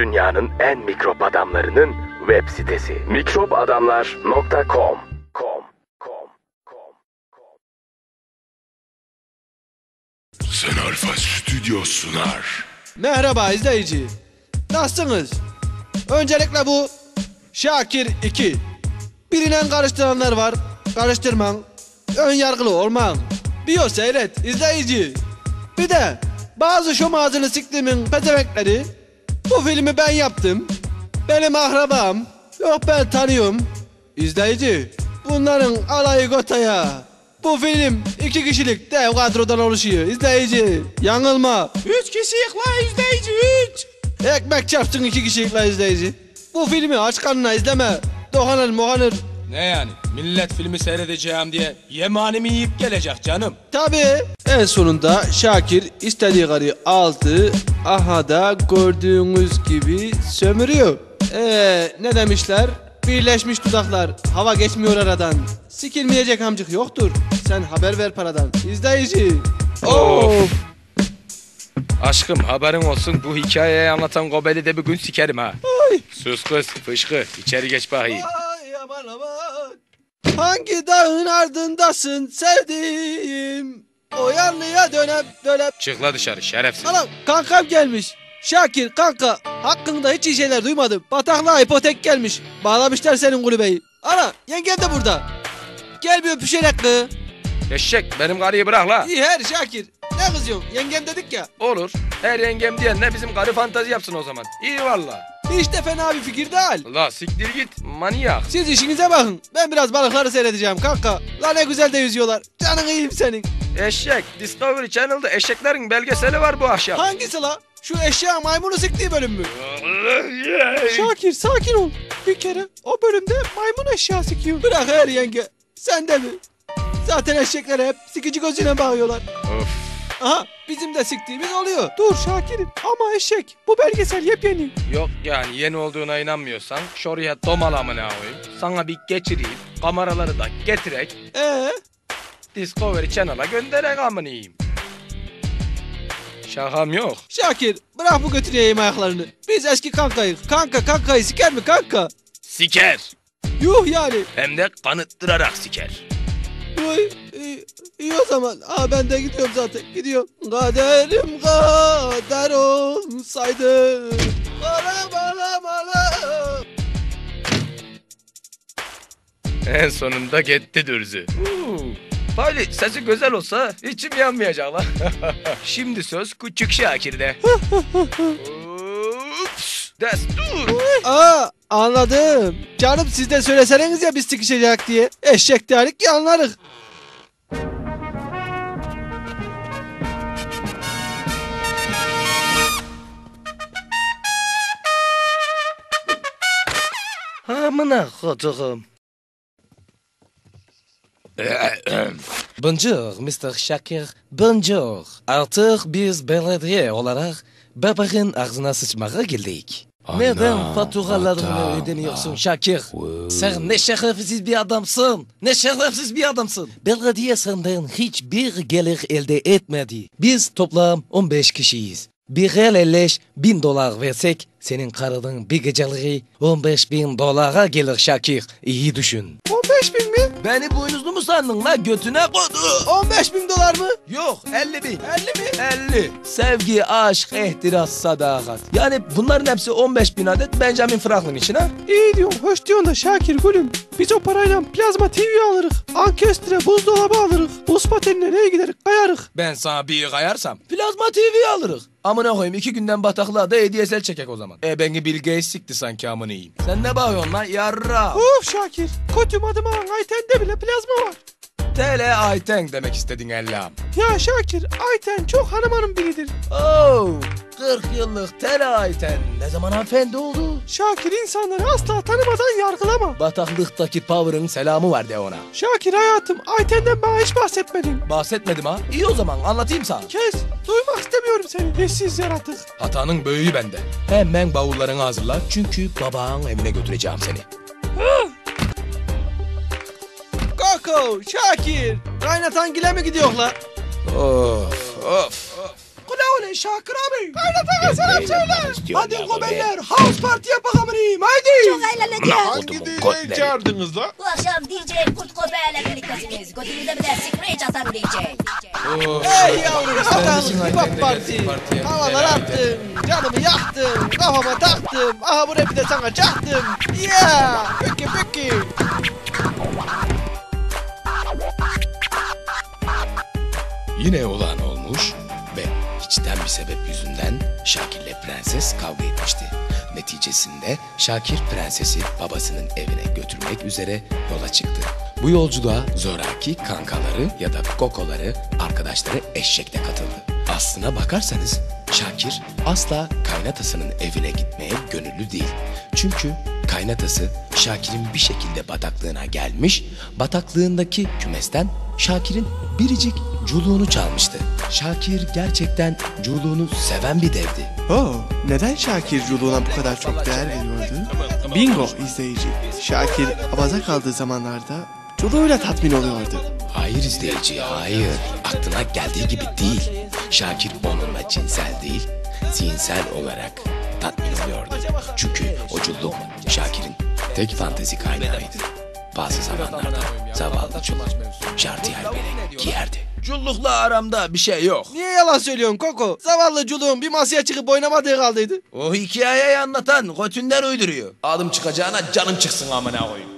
Dünyanın en mikrop adamlarının web sitesi. mikropadamlar.com com, com, com, com. Sen Alfa Stüdyo sunar. Merhaba izleyici. Nasılsınız? Öncelikle bu Şakir 2. Bilinen karıştıranlar var. Karıştırman. Ön yargılı olman. Biyo seyret izleyici. Bir de bazı şom ağzını siktiğimin pezemekleri. Bu filmi ben yaptım. Benim akrabam. Yok ben tanıyorum. İzleyici. Bunların alayı gotaya. Bu film iki kişilik dev kadrodan oluşuyor. İzleyici. Yanılma. Üç kişilik la izleyici üç. Ekmek çarpsın iki kişilik izleyici. Bu filmi aç karnına izleme. Dokanır mokanır. Ne yani? Millet filmi seyredeceğim diye yemanimi yiyip gelecek canım. Tabi en sonunda Şakir istediği karıyı aldı. Aha da gördüğünüz gibi sömürüyor. Eee ne demişler? Birleşmiş dudaklar. Hava geçmiyor aradan. Sikilmeyecek amcık yoktur. Sen haber ver paradan. İzleyici. Of. Aşkım haberin olsun bu hikayeyi anlatan Gobel'i de bir gün sikerim ha. Ay. Sus kız fışkı içeri geç bakayım. Ay aman aman. Hangi dağın ardındasın sevdiğim? O yanlıya dönep dönep. Çık la dışarı şerefsiz. Anam kankam gelmiş. Şakir kanka hakkında hiç iyi şeyler duymadım. Bataklığa ipotek gelmiş. Bağlamışlar senin kulübeyi. Ana yengen de burada. Gel bir öpüşerek kız. Eşek benim karıyı bırak la. İyi her Şakir. Ne kızıyorsun? Yengem dedik ya. Olur. Her yengem diyenle bizim karı fantazi yapsın o zaman. İyi valla. Hiç de fena bir fikir değil. La siktir git manyak. Siz işinize bakın. Ben biraz balıkları seyredeceğim kanka. La ne güzel de yüzüyorlar. Canın iyiyim senin. Eşek Discovery Channel'da eşeklerin belgeseli var bu akşam. Hangisi la? Şu eşya maymunu siktiği bölüm mü? Şakir sakin ol. Bir kere o bölümde maymun eşya sikiyor. Bırak her yenge. Sen de mi? Zaten eşeklere hep sikici gözüne bakıyorlar. of. Aha bizim de siktiğimiz oluyor. Dur Şakir'im ama eşek. Bu belgesel yepyeni. Yok yani yeni olduğuna inanmıyorsan şuraya domalamına koyayım. Sana bir geçireyim. Kameraları da getirek. Ee? Discovery Channel'a gönderek amınıyım. Şakam yok. Şakir bırak bu götüreyim ayaklarını. Biz eski kankayız. Kanka kankayı siker mi kanka? Siker. Yuh yani. Hem de kanıttırarak siker. Uy, iyi, iyi o zaman. Aa ben de gidiyorum zaten. Gidiyorum. Kaderim kader olsaydı. Bana bana bana. En sonunda gitti dürzü. Bari sesi güzel olsa içim yanmayacak lan. Şimdi söz küçük Şakir'de. Ups, destur. Aa anladım. Canım siz de söyleseniz ya biz sıkışacak diye. Eşek dedik ki anlarız. Amına koduğum. Bonjour Mr. Şakir. Bonjour. Artık biz belediye olarak babanın ağzına sıçmaya geldik. Neden faturalarını ödemiyorsun Şakir? Sen ne şerefsiz bir adamsın. Ne şerefsiz bir adamsın. Belediye senden hiçbir gelir elde etmedi. Biz toplam 15 kişiyiz. Bir el elleş bin dolar versek senin karının bir geceliği 15 bin dolara gelir Şakir. İyi düşün. 15 bin mi? Beni boynuzlu mu sandın la götüne kodu? 15 bin dolar mı? Yok 50 bin. 50 mi? 50. Sevgi, aşk, ihtiras, sadakat. Yani bunların hepsi 15 bin adet Benjamin Franklin için ha? İyi diyorsun, hoş diyorsun da Şakir gülüm. Biz o parayla plazma TV alırız. Ankestre, buzdolabı alırız. Buz patenine neye giderik, kayarık. Ben sana bir kayarsam. Plazma TV alırız. Amına koyayım iki günden bataklığa da hediyesel çekek o zaman. E beni Bill Gates sikti sanki amını yiyeyim. Sen ne bakıyorsun lan yarra? Of Şakir, kötüm adıma Ayten'de bile plazma var. Tele Ayten demek istedin Ellam. Ya Şakir, Ayten çok hanım hanım biridir. Oo, 40 yıllık tele Ayten. Ne zaman hanımefendi oldu? Şakir insanları asla tanımadan yargılama. Bataklıktaki power'ın selamı var de ona. Şakir hayatım, Ayten'den bana hiç bahsetmedin. Bahsetmedim ha. İyi o zaman anlatayım sana. Kes, duymak istemiyorum seni. Eşsiz yaratık. Hatanın büyüğü bende. Hemen bavullarını hazırla çünkü babanın evine götüreceğim seni. Koko, Şakir. Kaynatan gile mi gidiyor la? Of Şakir abi. Kaynatan gelsene söyle söyle. Hadi gobeller house party yapakalım haydi. Çok eğleneceğiz. Hangi DJ'yi çağırdınız la? Bu akşam DJ Kurt Kobe'yle birliktesiniz. Götünüze bir de scratch atar DJ. Ey yavrum satanlık hip hop parti. Havalar attım, canımı yaktım, kafama taktım. Aha bu rapi de sana çaktım. Yeah, peki peki. Yine olan içten bir sebep yüzünden Şakir'le prenses kavga etmişti. Neticesinde Şakir prensesi babasının evine götürmek üzere yola çıktı. Bu yolculuğa zoraki kankaları ya da kokoları arkadaşları eşekle katıldı. Aslına bakarsanız Şakir asla kaynatasının evine gitmeye gönüllü değil. Çünkü kaynatası Şakir'in bir şekilde bataklığına gelmiş, bataklığındaki kümesten Şakir'in biricik culuğunu çalmıştı. Şakir gerçekten culuğunu seven bir devdi. Oh, neden Şakir culuğuna bu kadar çok değer veriyordu? Bingo izleyici. Şakir abaza kaldığı zamanlarda culuğuyla tatmin oluyordu. Hayır izleyici, hayır. Aklına geldiği gibi değil. Şakir onunla cinsel değil, zihinsel olarak tatmin oluyordu. Çünkü o culluk Şakir'in tek fantezi kaynağıydı. Bazı zamanlarda zavallı culluk şartiyel bere giyerdi. Cullukla aramda bir şey yok. Niye yalan söylüyorsun Koko? Zavallı culuğun bir masaya çıkıp oynamadığı kaldıydı. O hikayeyi anlatan götünden uyduruyor. Adım çıkacağına canım çıksın amına koyayım.